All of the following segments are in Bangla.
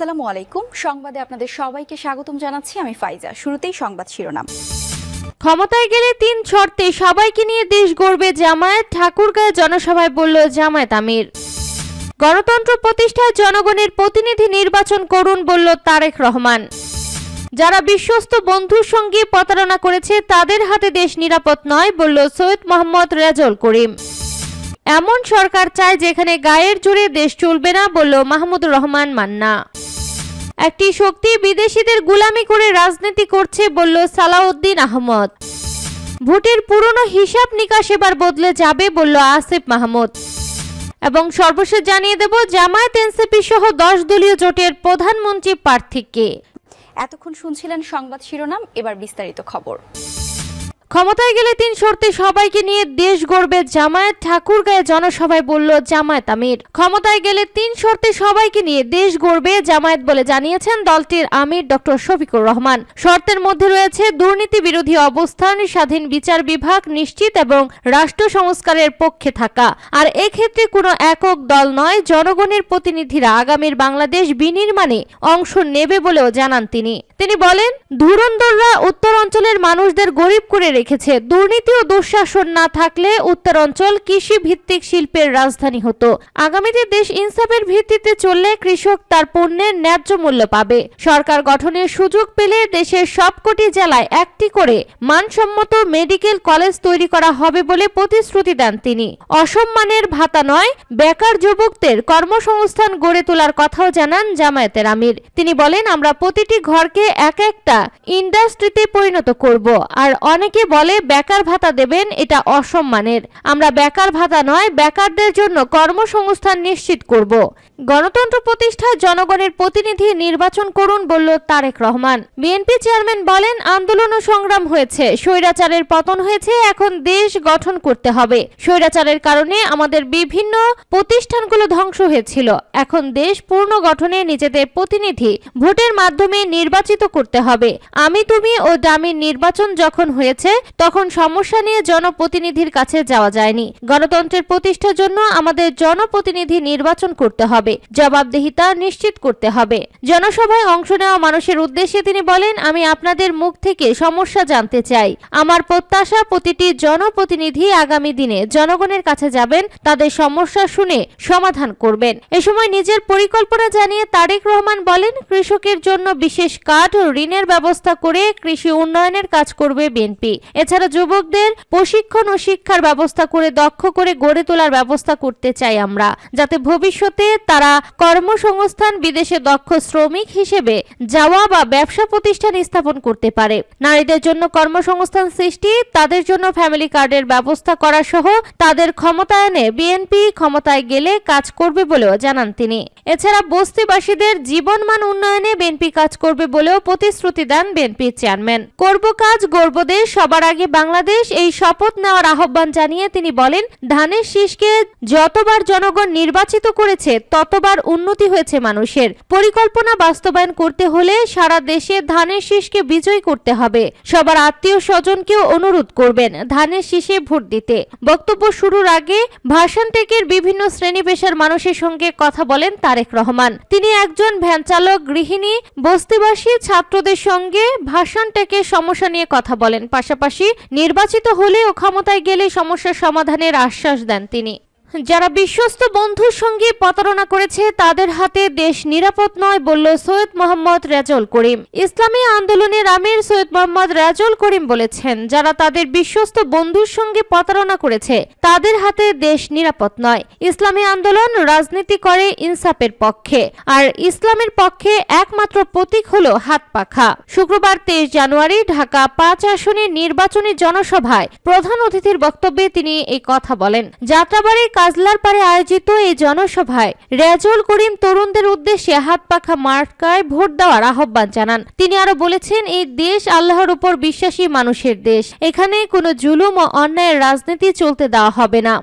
আসসালামু আলাইকুম। সংবাদে আপনাদের সবাইকে স্বাগতম জানাচ্ছি আমি ফাইজা। শুরুতেই সংবাদ শিরোনাম। ক্ষমতায় গেলে তিন শর্তে সবাইকে নিয়ে দেশ গড়বে জামায়াত। ঠাকুরগাঁয়ে জনসভায় বলল জামায়াত আমির। গণতন্ত্র প্রতিষ্ঠায় জনগণের প্রতিনিধি নির্বাচন করুন বলল তারেক রহমান। যারা বিশ্বস্ত বন্ধুর সঙ্গে প্রতারণা করেছে, তাদের হাতে দেশ নিরাপদ নয় বলল সৈয়দ মোহাম্মদ রেজল করিম। এমন সরকার চায় যেখানে গায়ের জোরে দেশ চলবে না বলল মাহমুদুর রহমান মান্না। একটি শক্তি বিদেশিদের গুলামি করে রাজনীতি করছে, বলল সালাউদ্দিন আহমদ। ভোটের পুরনো হিসাব নিকাশ এবার বদলে যাবে, বলল আসিফ মাহমুদ। এবং সর্বশেষ জানিয়ে দেব, জামায়াত এনসিপি সহ দশ দলীয় জোটের প্রধানমন্ত্রী প্রার্থীকে। এতক্ষণ শুনছিলেন সংবাদ শিরোনাম, এবার বিস্তারিত খবর। ক্ষমতায় গেলে তিন শর্তে সবাইকে নিয়ে দেশ গড়বে জামায়াত। ঠাকুরগাঁয়ে জনসভায় বলল, জামায়াত আমির। ক্ষমতায় গেলে তিন শর্তে সবাইকে নিয়ে দেশ গড়বে জামায়াত বলে জানিয়েছেন দলটির আমির ডক্টর শফিকুর রহমান। শর্তের মধ্যে রয়েছে দুর্নীতি বিরোধী অবস্থান, স্বাধীন বিচার বিভাগ নিশ্চিত এবং রাষ্ট্র সংস্কারের পক্ষে থাকা। আর এক্ষেত্রে কোনো একক দল নয়, জনগণের প্রতিনিধিরা আগামীর বাংলাদেশ বিনির্মাণে অংশ নেবে বলেও জানান তিনি। তিনি বলেন, ধুরন্ধররা উত্তর অঞ্চলের মানুষদের গরিব করে রেখেছে। দুর্নীতি ও দুঃশাসন না থাকলে উত্তর অঞ্চল কৃষি ভিত্তিক শিল্পের রাজধানী হতো। আগামীতে দেশ ইনসাফের ভিত্তিতে চললে কৃষক তার পণ্যের ন্যায্য মূল্য পাবে। সরকার গঠনের সুযোগ পেলে দেশের সবকটি জেলায় একটি করে মানসম্মত মেডিকেল কলেজ তৈরি করা হবে বলে প্রতিশ্রুতি দেন তিনি। অসম্মানের ভাতা নয়, বেকার যুবকদের কর্মসংস্থান গড়ে তোলার কথাও জানান জামায়াতের আমির। তিনি বলেন, আমরা প্রতিটি ঘরকে এক একটা ইন্ডাস্ট্রিতে পরিণত করব, আর অনেকে বলে, বেকার ভাতা দেবেন, এটা অসম্মানের। আমরা বেকার ভাতা নয়, বেকারদের জন্য কর্মসংস্থান নিশ্চিত করব। গণতন্ত্র প্রতিষ্ঠায় জনগণের প্রতিনিধি নির্বাচন করুন বলল তারেক রহমান। বিএনপি চেয়ারম্যান বলেন, আন্দোলন ও সংগ্রাম হয়েছে। স্বৈরাচারের পতন হয়েছে, এখন দেশ গঠন করতে হবে। স্বৈরাচারের কারণে আমাদের বিভিন্ন প্রতিষ্ঠানগুলো ধ্বংস হয়েছিল। এখন দেশ পূর্ণ গঠনে নিজেদের প্রতিনিধি ভোটের মাধ্যমে নির্বাচিত করতে হবে। আমি, তুমি ও ডামির নির্বাচন যখন হয়েছে, তখন সমস্যা নিয়ে জনপ্রতিনিধির কাছে যাওয়া যায়নি। গণতন্ত্রের প্রতিষ্ঠার জন্য আমাদের জনপ্রতিনিধি নির্বাচন করতে হবে। জবাবদিহিতা নিশ্চিত করতে হবে। জনসভায় অংশ নেওয়া মানুষের উদ্দেশ্যে তিনি বলেন, আমি আপনাদের মুখ থেকে সমস্যা জানতে চাই। আমার প্রত্যাশা, প্রতিটি জনপ্রতিনিধি আগামী দিনে জনগণের কাছে যাবেন, তাদের সমস্যা শুনে সমাধান করবেন। এ সময় নিজের পরিকল্পনা জানিয়ে তারেক রহমান বলেন, কৃষকের জন্য বিশেষ কার্ড ও ঋণের ব্যবস্থা করে কৃষি উন্নয়নের কাজ করবে বিএনপি। এছাড়া যুবকদের প্রশিক্ষণ ও শিক্ষার ব্যবস্থা করে দক্ষ করে গড়ে তোলার ব্যবস্থা করতে চাই আমরা, যাতে ভবিষ্যতে তারা কর্মসংস্থান বিদেশে দক্ষ শ্রমিক হিসেবে যাওয়া বা ব্যবসা প্রতিষ্ঠান স্থাপন করতে পারে। নারীদের জন্য কর্মসংস্থান সৃষ্টি, তাদের জন্য ফ্যামিলি কার্ডের ব্যবস্থা করা সহ তাদের ক্ষমতায়নে বিএনপি ক্ষমতায় গেলে কাজ করবে বলেও জানান তিনি। এছাড়া বস্তিবাসীদের জীবনমান উন্নয়নে বিএনপি কাজ করবে বলেও প্রতিশ্রুতি দেন বিএনপি চেয়ারম্যান। করব কাজ গর্ব দেশ, সবার আগে বাংলাদেশ, এই শপথ নেওয়ার আহ্বান জানিয়ে তিনি বলেন, ধানের শীষকে যতবার জনগণ নির্বাচিত করেছে ততবার উন্নতি হয়েছে মানুষের, পরিকল্পনা বাস্তবায়ন করতে হলে সারা দেশে ধানের শীষকে বিজয় করতে হবে। সবার আত্মীয় স্বজনকেও অনুরোধ করবেন ধানের শীষে ভোট দিতে। বক্তব্য শুরুর আগে ভাষণ টেকের বিভিন্ন শ্রেণি পেশার মানুষের সঙ্গে কথা বলেন তারেক রহমান। তিনি একজন ভ্যান চালক, গৃহিণী, বস্তিবাসী ছাত্রদের সঙ্গে ভাষণ টেকের সমস্যা নিয়ে কথা বলেন। পাশাপাশি নির্বাচিত হলে ও ক্ষমতায় গেলে সমস্যার সমাধানের আশ্বাস দেন তিনি। যারা বিশ্বস্ত বন্ধুর সঙ্গে প্রতারণা করেছে, তাদের হাতে দেশ নিরাপদ নয় বলল সৈয়দ মোহাম্মদ রেজল করিম। ইসলামী আন্দোলনের আমির সৈয়দ মোহাম্মদ রেজল করিম বলেছেন, যারা তাদের বিশ্বস্ত বন্ধুর সঙ্গে প্রতারণা করেছে, তাদের হাতে দেশ নিরাপদ নয়। ইসলামী আন্দোলন রাজনীতি করে ইনসাফের পক্ষে, আর ইসলামের পক্ষে একমাত্র প্রতীক হল হাত পাখা। শুক্রবার তেইশ জানুয়ারি ঢাকা পাঁচ আসনে নির্বাচনী জনসভায় প্রধান অতিথির বক্তব্যে তিনি এই কথা বলেন যাত্রাবাড়ির কাজলার পারে আয়োজিত এই জনসভায় রেজল করিম তরুণদের উদ্দেশ্যে হাত পাখা মার্কায় ভোট দেওয়ার আহ্বান জানান। তিনি আরও বলেছেন, এই দেশ আল্লাহর উপর বিশ্বাসী মানুষের দেশ। এখানে কোনো জুলুম ও অন্যায়ের রাজনীতি চলতে দেওয়া হবে না।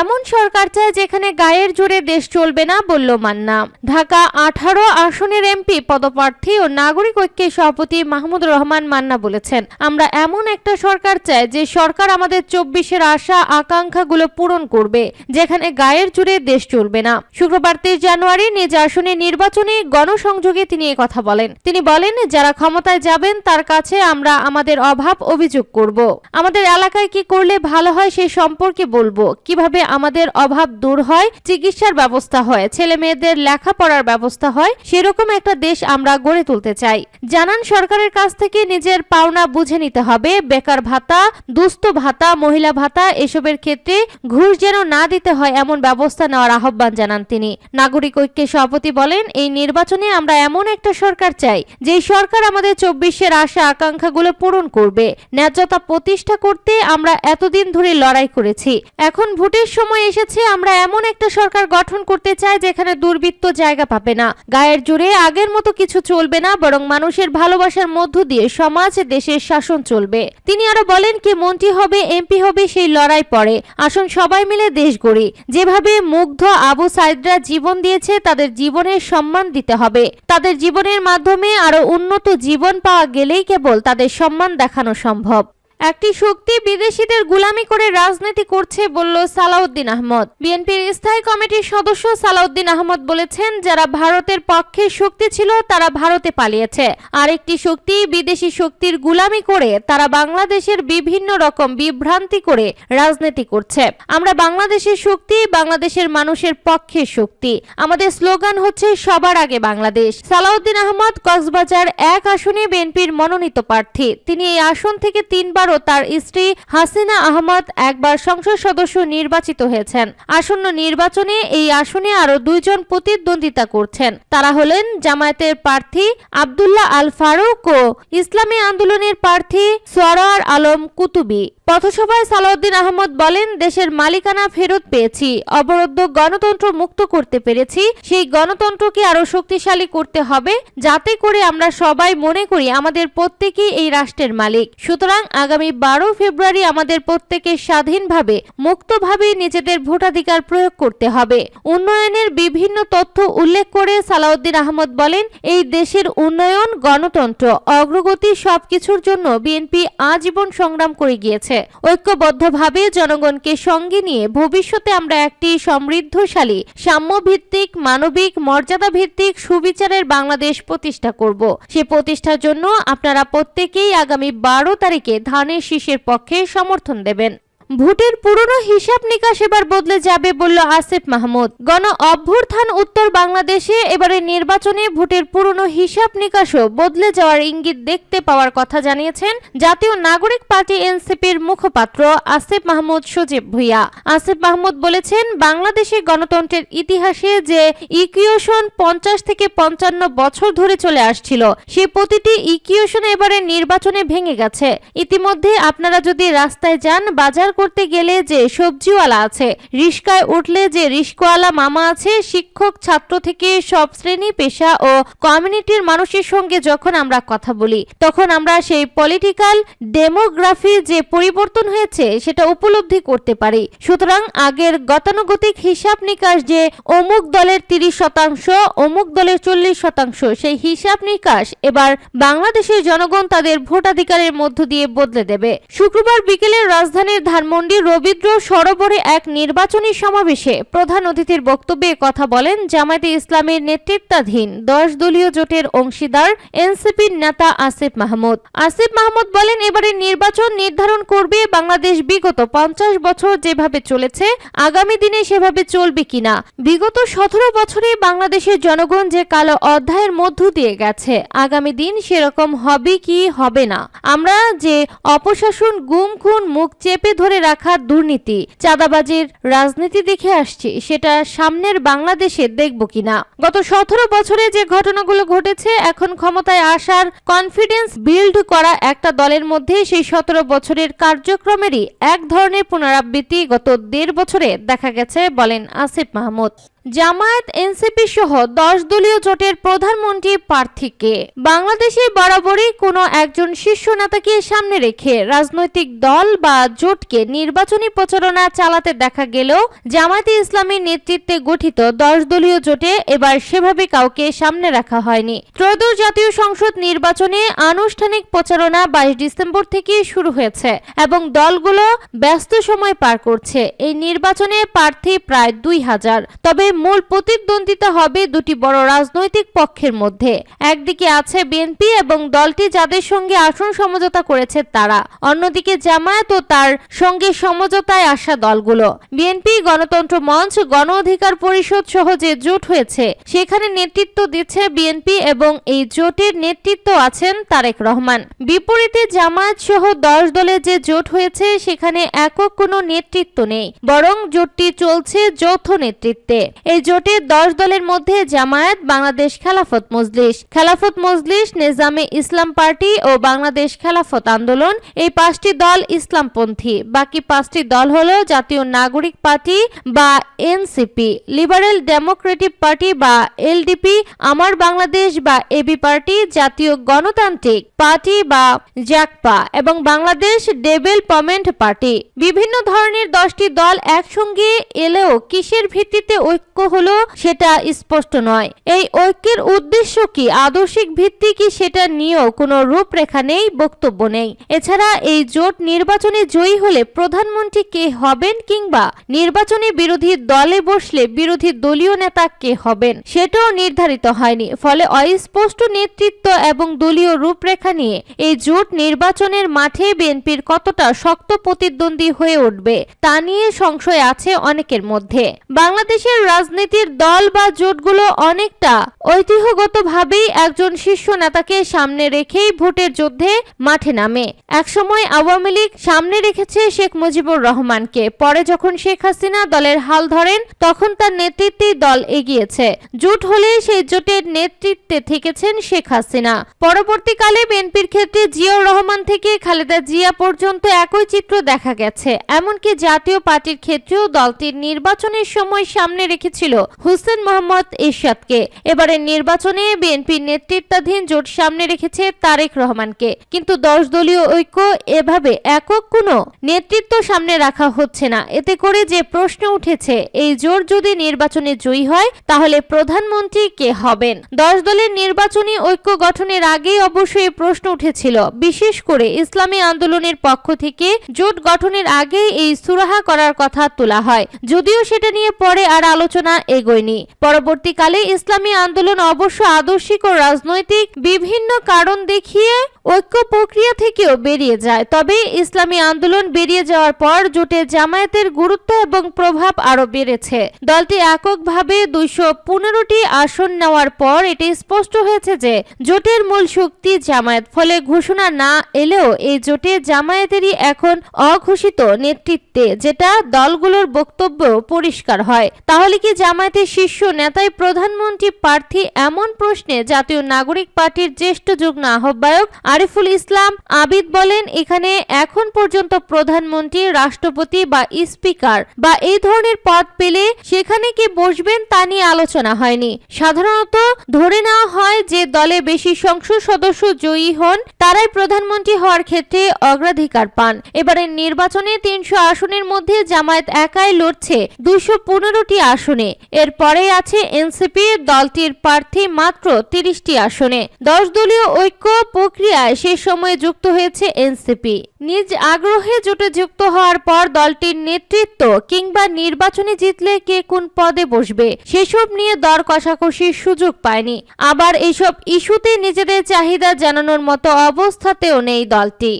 এমন সরকার চায় যেখানে গায়ের জোরে দেশ চলবে না, বলল মান্না। ঢাকা আঠারো আসনের এমপি, পদপ্রার্থী ও নাগরিক ঐক্যের সভাপতি মাহমুদ রহমান মান্না বলেছেন, আমরা এমন একটা সরকার চাই যে সরকার আমাদের চব্বিশের আশা, আকাঙ্ক্ষাগুলো পূরণ করবে, যেখানে গায়ের জোরে দেশ চলবে না। শুক্রবার তেইশ জানুয়ারি নিজ আসনে নির্বাচনী গণসংযোগে তিনি কথা বলেন। তিনি বলেন, যারা ক্ষমতায় যাবেন, তার কাছে আমরা আমাদের অভাব অভিযোগ করব। আমাদের এলাকায় কি করলে ভালো হয় সে সম্পর্কে বলব। কীভাবে আমাদের অভাব দূর হয়, চিকিৎসার ব্যবস্থা হয় ছেলে মেয়েদের লেখাপড়ার ব্যবস্থা হয়, সেরকম একটা দেশ আমরা গড়ে তুলতে চাই। জানান সরকারের কাছ থেকে নিজের পাওনা বুঝে নিতে হবে, বেকার ভাতা, দুস্থ ভাতা, মহিলা ভাতা, এসবের ক্ষেত্রে ঘুষ যেন না দিতে হয় এমন ব্যবস্থা নেওয়ার আহ্বান জানান তিনি। নাগরিক ঐক্যের সভাপতি বলেন, এই নির্বাচনে আমরা এমন একটা সরকার চাই যে সরকার আমাদের চব্বিশের আশা আকাঙ্ক্ষাগুলো পূরণ করবে। ন্যায্যতা প্রতিষ্ঠা করতে আমরা এতদিন ধরে লড়াই করেছি। এখন ভোটের সময় এসেছে, আমরা এমন একটা সরকার গঠন করতে চাই যেখানে দুর্বৃত্ত জায়গা পাবে না। গায়ের জোরে আগের মতো কিছু চলবে না, বরং মানুষের ভালোবাসার মধ্য দিয়ে সমাজ, দেশের শাসন চলবে। তিনি আরও বলেন, কে মন্ত্রী হবে, এমপি হবে, সেই লড়াই পড়ে। আসুন সবাই মিলে দেশ গড়ি। যেভাবে মুগ্ধ আবু সাইদরা জীবন দিয়েছে, তাদের জীবনের সম্মান দিতে হবে। তাদের জীবনের মাধ্যমে আরও উন্নত জীবন পাওয়া গেলেই কেবল তাদের সম্মান দেখানো সম্ভব। একটি শক্তি বিদেশিদের গুলামি করে রাজনীতি করছে, বলল সালাউদ্দিন আহমদ। বিএনপির স্থায়ী কমিটির সদস্য সালাউদ্দিন আহমদ বলেছেন, যারা ভারতের পক্ষে শক্তি ছিল, তারা ভারতে পালিয়েছে। আরেকটি শক্তি বিদেশি শক্তির গুলামি করে, তারা বাংলাদেশের বিভিন্ন রকম বিভ্রান্তি করে রাজনীতি করছে। আমরা বাংলাদেশের শক্তি, বাংলাদেশের মানুষের পক্ষে শক্তি। আমাদের স্লোগান হচ্ছে, সবার আগে বাংলাদেশ। সালাউদ্দিন আহমদ কক্সবাজার এক আসনে বিএনপির মনোনীত প্রার্থী। তিনি এই আসন থেকে তিনবারও তার স্ত্রী হাসিনা আহমদ একবার সংসদ সদস্য নির্বাচিত হয়েছেন। আসন্ন নির্বাচনে এই আসনে আরও দুইজন প্রতিদ্বন্দ্বিতা করছেন। তারা হলেন জামায়াতের প্রার্থী আব্দুল্লাহ আল ফারুক ও ইসলামী আন্দোলনের প্রার্থী সরার আলম কুতুবি। পথসভায় সালাউদ্দিন আহমদ বলেন, দেশের মালিকানা ফেরত পেয়েছি, অবরুদ্ধ গণতন্ত্র মুক্ত করতে পেরেছি, সেই গণতন্ত্রকে আরও শক্তিশালী করতে হবে, যাতে করে আমরা সবাই মনে করি আমাদের প্রত্যেকেই এই রাষ্ট্রের মালিক। সুতরাং আগামী বারো ফেব্রুয়ারি আমাদের প্রত্যেকে স্বাধীনভাবে মুক্তভাবে নিজেদের ভোটাধিকার প্রয়োগ করতে হবে। উন্নয়নের বিভিন্ন তথ্য উল্লেখ করে সালাউদ্দিন আহমদ বলেন, এই দেশের উন্নয়ন, গণতন্ত্র, অগ্রগতি সবকিছুর জন্য বিএনপি আজীবন সংগ্রাম করে গিয়েছে। ঐক্যবদ্ধভাবে জনগণকে সঙ্গে নিয়ে ভবিষ্যতে আমরা একটি সমৃদ্ধশালী, সাম্যভিত্তিক, মানবিক মর্যাদা ভিত্তিক সুবিচারের বাংলাদেশ প্রতিষ্ঠা করব। সে প্রতিষ্ঠার জন্য আপনারা প্রত্যেকেই আগামী বারো তারিখে ধানের শীষের পক্ষে সমর্থন দেবেন। ভোটের পুরনো হিসাব নিকাশ এবার বদলে যাবে বলল আসিফ মাহমুদ। গণ অভ্যুত্থান উত্তর বাংলাদেশে এবারে নির্বাচনে ভোটের পুরনো হিসাব নিকাশও বদলে যাওয়ার ইঙ্গিত দেখতে পাওয়ার কথা জানিয়েছেন জাতীয় নাগরিক পার্টি এনসিপির মুখপাত্র আসিফ মাহমুদ সজীব ভুইয়া। আসিফ মাহমুদ বলেছেন বাংলাদেশের গণতন্ত্রের ইতিহাসে যে ইকুয়েশন পঞ্চাশ থেকে পঞ্চান্ন বছর ধরে চলে আসছিল, সে প্রতিটি ইকুয়েশন এবারে নির্বাচনে ভেঙে গেছে। ইতিমধ্যে আপনারা যদি রাস্তায় যান, বাজার করতে গেলে যে সবজিওয়ালা আছে, রিস্কায় উঠলে যে রিস্কওয়ালা মামা আছে, শিক্ষক, ছাত্র থেকে সব শ্রেণি, পেশা ও কমিউনিটির মানুষের সঙ্গে যখন আমরা কথা বলি, তখন আমরা সেই পলিটিক্যাল ডেমোগ্রাফি যে পরিবর্তন হয়েছে সেটা উপলব্ধি করতে পারি। সুতরাং আগের গতানুগতিক হিসাব নিকাশ যে অমুক দলের তিরিশ শতাংশ, অমুক দলের চল্লিশ শতাংশ, সেই হিসাব নিকাশ এবার বাংলাদেশের জনগণ তাদের ভোটাধিকারের মধ্য দিয়ে বদলে দেবে। শুক্রবার বিকেলে রাজধানীর ধানমন্ডি রবীন্দ্র সরোবরে এক নির্বাচনী সমাবেশে প্রধান অতিথির বক্তব্যে কথা বলেন জামায়াতে ইসলামের নেতৃত্বাধীন দশ দলীয় জোটের অংশীদার এনসিপির নেতা আসিফ মাহমুদ। আসিফ মাহমুদ বলেন এবারে নির্বাচন নির্ধারণ করবে বাংলাদেশ বিগত পঞ্চাশ বছর যেভাবে চলেছে, আগামী দিনে সেভাবে চলবে কিনা। বিগত সতেরো বছরে বাংলাদেশের জনগণ যে কালো অধ্যায়ের মধ্য দিয়ে গেছে, আগামী দিন সেরকম হবে কি হবে না? আমরা যে অপশাসন গুম, খুন, মুখ চেপে ধরে রাখার দুর্নীতি। চাঁদাবাজির রাজনীতি দেখে আসছি, সেটা সামনের বাংলাদেশে দেখব কিনা। গত সতেরো বছরে যে ঘটনাগুলো ঘটেছে, এখন ক্ষমতায় আসার কনফিডেন্স বিল্ড করা একটা দলের মধ্যে সেই সতেরো বছরের কার্যক্রমেরই এক ধরনের পুনরাবৃত্তি গত দেড় বছরে দেখা গেছে, বলেন আসিফ মাহমুদ। জামায়াত, এনসিপি সহ দশ দলীয় জোটের প্রধানমন্ত্রী প্রার্থীকে। বাংলাদেশে বরাবরই কোনো একজন শীর্ষ নেতাকে সামনে রেখে রাজনৈতিক দল বা জোটকে নির্বাচনী প্রচারণা চালাতে দেখা গেলেও জামায়াতে ইসলামীর নেতৃত্বে গঠিত দশ দলীয় জোটে এবার সেভাবে কাউকে সামনে রাখা হয়নি। ত্রয়োদশ জাতীয় সংসদ নির্বাচনে আনুষ্ঠানিক প্রচারণা বাইশ ডিসেম্বর থেকে শুরু হয়েছে এবং দলগুলো ব্যস্ত সময় পার করছে। এই নির্বাচনে প্রার্থী প্রায় দুই হাজার। তবে মূল প্রতিদ্বন্দ্বিতা হবে দুটি বড় রাজনৈতিক পক্ষের মধ্যে। একদিকে আছে বিএনপি এবং দলটি যাদের সঙ্গে আসন সমঝোতা করেছে তারা। অন্যদিকে জামায়াত ও তার সঙ্গে সমঝোতায় আসা দলগুলো। বিএনপি, গণতন্ত্র মঞ্চ, গণ অধিকার পরিষদ সহ যে জোট হয়েছে, সেখানে নেতৃত্ব দিচ্ছে বিএনপি এবং এই জোটের নেতৃত্ব আছেন তারেক রহমান। বিপরীতে জামায়াত সহ দশ দলের যে জোট হয়েছে, সেখানে একক কোনো নেতৃত্ব নেই, বরং জোটটি চলছে যৌথ নেতৃত্বে। এই জোটের দশ দলের মধ্যে জামায়াত, বাংলাদেশ খেলাফত মজলিস। খেলাফত মজলিস, নেজামে ইসলাম পার্টি ও বাংলাদেশ খেলাফত আন্দোলন। এই পাঁচটি দল ইসলামপন্থী। বাকি পাঁচটি দল হল জাতীয় নাগরিক পার্টি বা এনসিপি। লিবারেল ডেমোক্রেটিক পার্টি বা এলডিপি, আমার বাংলাদেশ বা এবি পার্টি, জাতীয় গণতান্ত্রিক পার্টি বা জাকপা এবং বাংলাদেশ ডেভেলপমেন্ট পার্টি। বিভিন্ন ধরনের দশটি দল একসঙ্গে এলেও কিসের ভিত্তিতে ঐক্য হলো, সেটা স্পষ্ট নয়। এই ঐক্যের উদ্দেশ্য কি? আদর্শিক ভিত্তি কি? সেটা নিয়েও কোনো রূপরেখা নেই, বক্তব্য নেই। এছাড়া এই জোট নির্বাচনে জয়ী হলে প্রধানমন্ত্রী কে হবেন কিংবা নির্বাচনে বিরোধী দলে বসলে বিরোধী দলীয় নেতা কে হবেন, সেটাও নির্ধারিত হয়নি। ফলে অস্পষ্ট নেতৃত্ব এবং দলীয় রূপরেখা নিয়ে এই জোট নির্বাচনের মাঠে বিএনপির কতটা শক্ত প্রতিদ্বন্দ্বী হয়ে উঠবে, তা নিয়ে সংশয় আছে অনেকের মধ্যে। বাংলাদেশের রাজনীতির দল বা জোটগুলো অনেকটা ঐতিহ্যগতভাবেই একজন শীর্ষ নেতাকে সামনে রেখেই ভোটের যুদ্ধে মাঠে নামে। একসময় আওয়ামী লীগ সামনে রেখেছে শেখ মুজিবুর রহমানকে। পরে যখন শেখ হাসিনা দলের হাল ধরেন, তখন তার নেতৃত্বেই দল এগিয়েছে। জোট হলে সেই জোটের নেতৃত্বে থেকেছেন শেখ হাসিনা। পরবর্তীকালে বিএনপির ক্ষেত্রে জিয়াউর রহমান থেকে খালেদা জিয়া পর্যন্ত একই চিত্র দেখা গেছে। এমনকি জাতীয় পার্টির ক্ষেত্রেও দলটির নির্বাচনের সময় সামনে রেখেছিল হুসেন মোহাম্মদ এরশাদকে। এবারের নির্বাচনে বিএনপির নেতৃত্বাধীন জোট সামনে রেখেছে তারেক রহমানকে। কিন্তু দশ দলীয় ঐক্য এভাবে একক কোনো নেতৃত্ব সামনে রাখা হচ্ছে না। এতে করে যে প্রশ্ন উঠেছে, এই জোট যদি নির্বাচনে জয়ী হয়, তাহলে প্রধানমন্ত্রী কে হবেন? দশ দলের নির্বাচনী ঐক্য গঠনের আগেই অবশ্যই প্রশ্ন উঠেছিল। বিশেষ করে ইসলামী আন্দোলনের পক্ষ থেকে জোট গঠনের আগে এই সুরাহা করার কথা তোলা হয়। যদিও সেটা নিয়ে পরে আর আলোচনা এগোয়নি। পরবর্তীকালে ইসলামী আন্দোলন অবশ্য আদর্শিক ও রাজনৈতিক বিভিন্ন কারণ দেখিয়ে ঐক্য প্রক্রিয়া থেকেও বেরিয়ে যায়। তবে ইসলামী আন্দোলন বেরিয়ে যাওয়ার পর জোটে জামায়াতের গুরুত্ব এবং প্রভাব আরও বেড়েছে। দলটি এককভাবে দুইশো পনেরোটি আসন নেওয়ার পর এটি স্পষ্ট হয়েছে যে জোটের মূল শক্তি জামায়াত। ফলে ঘোষণা না এলেও এই জোটে জামায়াতেরই এখন অঘোষিত নেতৃত্বে, যেটা দলগুলোর বক্তব্য পরিষ্কার হয়। তাহলে কি জামায়াতের শীর্ষ নেতাই প্রধানমন্ত্রী প্রার্থী এমন প্রশ্নে জাতীয় নাগরিক পার্টির জ্যেষ্ঠ যুগ্ম আহ্বায়ক আরিফুল ইসলাম আবিদ বলেন, এখানে এখন পর্যন্ত প্রধানমন্ত্রী, রাষ্ট্রপতি বা স্পিকার বা এই ধরনের পদ পেলে সেখানে কি বসবেন তা নিয়ে আলোচনা হয়নি। সাধারণত ধরে নেওয়া হয় যে দলে বেশি সংসদ সদস্য জয়ী হন, তারাই প্রধানমন্ত্রী হওয়ার ক্ষেত্রে অগ্রাধিকার পান। এবারের নির্বাচনে তিনশো আসনের মধ্যে জামায়াত একাই লড়ছে দুইশো পনেরোটি আসনে। এরপরে আছে এনসিপি দলটির প্রার্থী মাত্র তিরিশটি আসনে। দশ দলীয় ঐক্য প্রক্রিয়ায় সে সময়ে যুক্ত হয়েছে এনসিপি। নিজ আগ্রহে জোটে যুক্ত হওয়ার পর দলটির নেতৃত্ব কিংবা নির্বাচনে জিতলে কে কোন পদে বসবে, সেসব নিয়ে দর কষাকষির সুযোগ পায়নি। আবার এইসব ইস্যুতে নিজেদের চাহিদা জানানোর মতো অবস্থাতেও নেই দলটি।